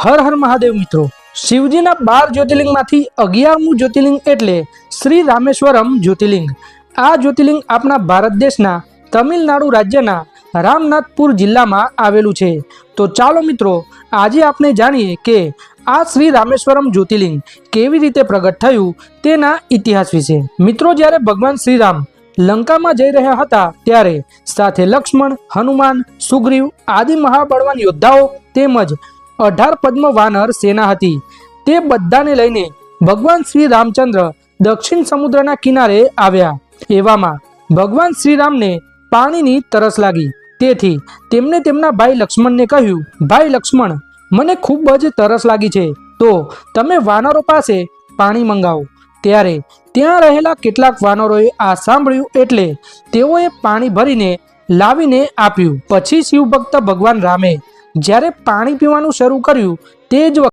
હર હર મહાદેવ મિત્રો. શિવજીના બાર જ્યોતિર્લિંગમાંથી અગિયારમું જ્યોતિર્લિંગ એટલે શ્રી રામેશ્વરમ જ્યોતિર્લિંગ. આ જ્યોતિર્લિંગ આપણા ભારત દેશના તમિલનાડુ રાજ્યના રામનાથપુર જિલ્લામાં આવેલું છે. તો ચાલો મિત્રો, આજે આપણે જાણીએ કે આ શ્રી રામેશ્વરમ જ્યોતિર્લિંગ કેવી રીતે પ્રગટ થયું તેના ઇતિહાસ વિશે. મિત્રો, જ્યારે ભગવાન શ્રીરામ લંકામાં જઈ રહ્યા હતા, ત્યારે સાથે લક્ષ્મણ, હનુમાન, સુગ્રીવ આદિ મહાબળવાન યોદ્ધાઓ તેમજ અઢાર પદ્મ વાનર સેના હતી. તે બધાને લઈને ભગવાન શ્રી રામચંદ્ર દક્ષિણ સમુદ્રના કિનારે આવ્યા. એવામાં ભગવાન શ્રીરામને પાણીની તરસ લાગી. તેથી તેમણે તેમના ભાઈ લક્ષ્મણને કહ્યું, ભાઈ લક્ષ્મણ, મને ખૂબ જ તરસ લાગી છે. તો તમે વાનરો પાસે પાણી મંગાવો. ત્યારે ત્યાં રહેલા કેટલાક વાનરોએ આ સાંભળ્યું એટલે તેઓએ પાણી ભરીને લાવીને આપ્યું. પછી શિવભક્ત ભગવાન રામે જ્યારે પાણી પીવાનું શરૂ કર્યું તે જ